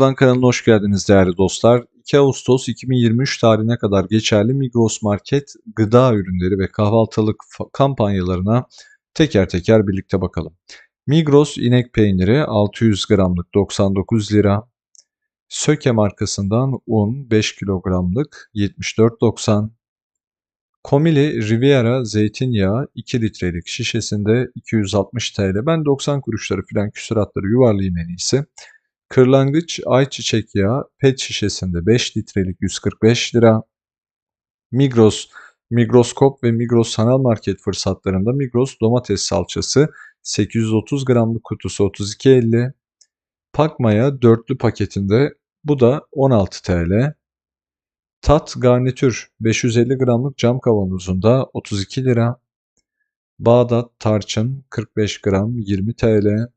Buradan kanalına hoş geldiniz değerli dostlar. 2 Ağustos 2023 tarihine kadar geçerli Migros Market gıda ürünleri ve kahvaltılık kampanyalarına teker teker birlikte bakalım. Migros inek peyniri 600 gramlık 99 lira. Söke markasından un 5 kilogramlık 74.90. Komili Riviera zeytinyağı 2 litrelik şişesinde 260 TL. Ben 90 kuruşları filan küsuratları yuvarlayayım en iyisi. Kırlangıç ayçiçek yağı pet şişesinde 5 litrelik 145 lira. Migros, Migroskop ve Migros sanal market fırsatlarında Migros domates salçası 830 gramlık kutusu 32.50. Pakmaya dörtlü paketinde bu da 16 TL. Tat garnitür 550 gramlık cam kavanozunda 32 lira. Bağdat tarçın 45 gram 20 TL.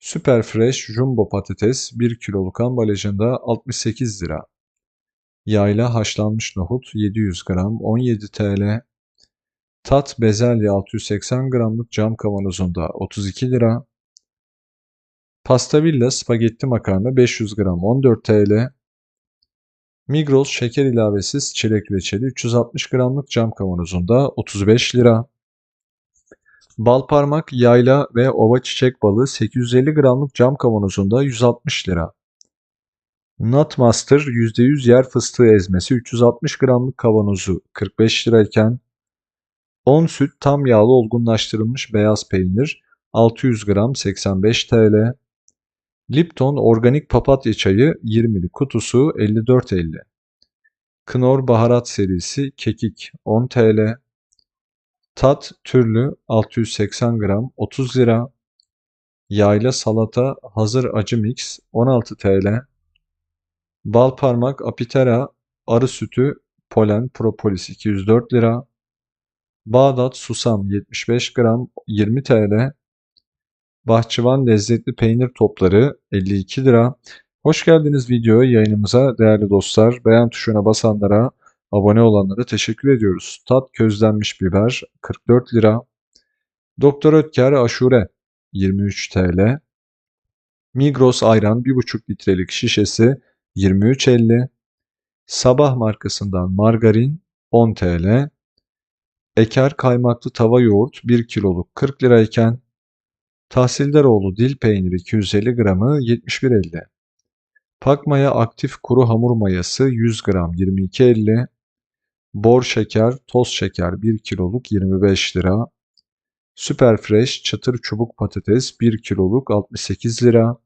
Super Fresh Jumbo patates 1 kiloluk ambalajında 68 lira. Yayla haşlanmış nohut 700 gram 17 TL. Tat bezelye 680 gramlık cam kavanozunda 32 lira. Pastavilla spagetti makarna 500 gram 14 TL. Migros şeker ilavesiz çilek reçeli 360 gramlık cam kavanozunda 35 lira. Bal parmak, yayla ve ova çiçek balı 850 gramlık cam kavanozunda 160 lira. Nutmaster %100 yer fıstığı ezmesi 360 gramlık kavanozu 45 lirayken 10 süt tam yağlı olgunlaştırılmış beyaz peynir 600 gram 85 TL. Lipton organik papatya çayı 20'li kutusu 54.50. Knorr baharat serisi kekik 10 TL. Tat türlü 680 gram 30 lira. Yayla salata hazır acı mix 16 TL. Bal parmak apitera arı sütü polen propolis 204 lira. Bağdat susam 75 gram 20 TL. Bahçıvan lezzetli peynir topları 52 lira. Hoş geldiniz videoya yayınımıza değerli dostlar. Beğen tuşuna basanlara Abone olanlara teşekkür ediyoruz. Tat közlenmiş biber 44 lira. Doktor Ötker aşure 23 TL. Migros ayran 1,5 litrelik şişesi 23.50. Sabah markasından margarin 10 TL. Eker kaymaklı tava yoğurt 1 kiloluk 40 lirayken Tahsildaroğlu dil peyniri 250 gramı 71.50. Pakmaya aktif kuru hamur mayası 100 gram 22.50. Bor şeker, toz şeker 1 kiloluk 25 lira. Süper Fresh çıtır çubuk patates 1 kiloluk 68 lira.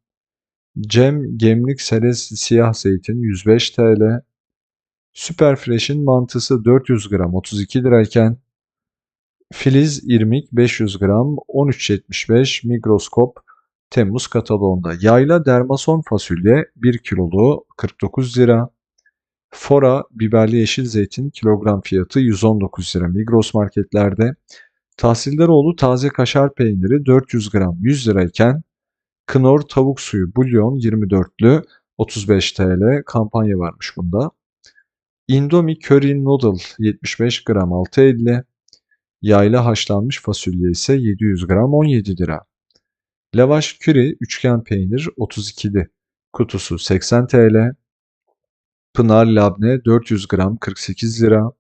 Cem gemlik serez siyah zeytin 105 TL. Süper Fresh'in mantısı 400 gram 32 lirayken Filiz irmik 500 gram 13.75 Migroskop Temmuz kataloğunda. Yayla dermason fasulye 1 kilolu 49 lira. Fora biberli yeşil zeytin kilogram fiyatı 119 lira Migros marketlerde. Tahsildaroğlu taze kaşar peyniri 400 gram 100 lirayken Knorr tavuk suyu bulyon 24'lü 35 TL kampanya varmış bunda. Indomie Curry Noodle 75 gram 6.50. Yayla haşlanmış fasulye ise 700 gram 17 lira. Lavaş küre üçgen peynir 32'li kutusu 80 TL. Pınar labne 400 gram 48 lira.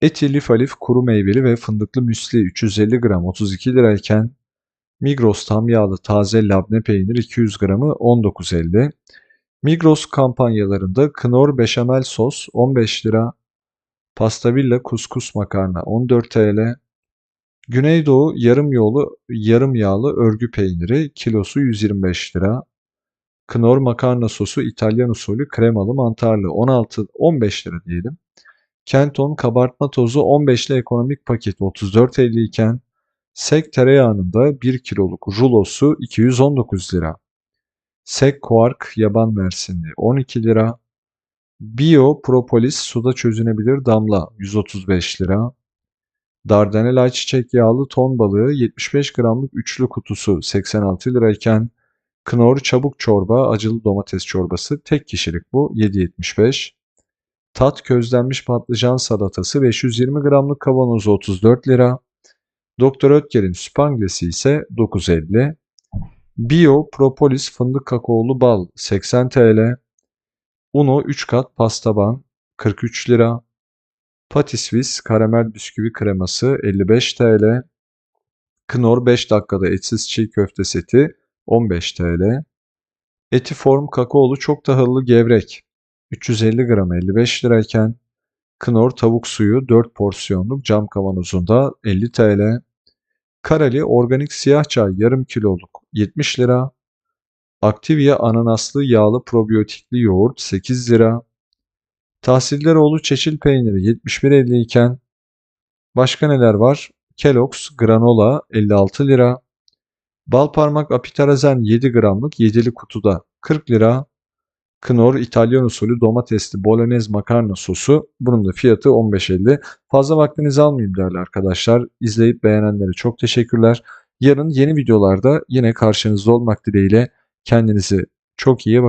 Eti lif alif kuru meyveli ve fındıklı müsli 350 gram 32 lirayken Migros tam yağlı taze labne peynir 200 gramı 19.50. Migros kampanyalarında Knorr beşamel sos 15 lira. Pastavilla kuskus makarna 14 TL. Güneydoğu yarım yolu yarım yağlı örgü peyniri kilosu 125 lira. Knorr makarna sosu İtalyan usulü kremalı mantarlı 16-15 lira diyelim. Kenton kabartma tozu 15'li ekonomik paketi 34.50 iken Sek tereyağının da 1 kiloluk rulosu 219 lira. Sek kuark yaban mersinli 12 lira. Bio propolis suda çözünebilir damla 135 lira. Dardanel ayçiçek yağlı ton balığı 75 gramlık üçlü kutusu 86 lirayken Knorr çabuk çorba, acılı domates çorbası tek kişilik bu 7.75. Tat közlenmiş patlıcan salatası 520 gramlık kavanozu 34 lira. Doktor Ötker'in süpanglesi ise 9.50. Bio propolis fındık kakaolu bal 80 TL. Uno 3 kat pastaban 43 lira. Patisvis karamel bisküvi kreması 55 TL. Knorr 5 dakikada etsiz çiğ köfte seti 15 TL. Etiform kakaolu çok tahıllı gevrek 350 gram 55 lirayken Knorr tavuk suyu 4 porsiyonluk cam kavanozunda 50 TL. Kareli organik siyah çay yarım kiloluk 70 lira. Activia ananaslı yağlı probiyotikli yoğurt 8 lira. Tahsilleroğlu çeşil peyniri 71.50 iken başka neler var? Kellogg's granola 56 lira. Bal parmak apitarazen 7 gramlık 7'li kutuda 40 lira. Knorr İtalyan usulü domatesli bolognese makarna sosu. Bunun da fiyatı 15.50. Fazla vaktinizi almayayım değerli arkadaşlar. İzleyip beğenenlere çok teşekkürler. Yarın yeni videolarda yine karşınızda olmak dileğiyle kendinize çok iyi bakın.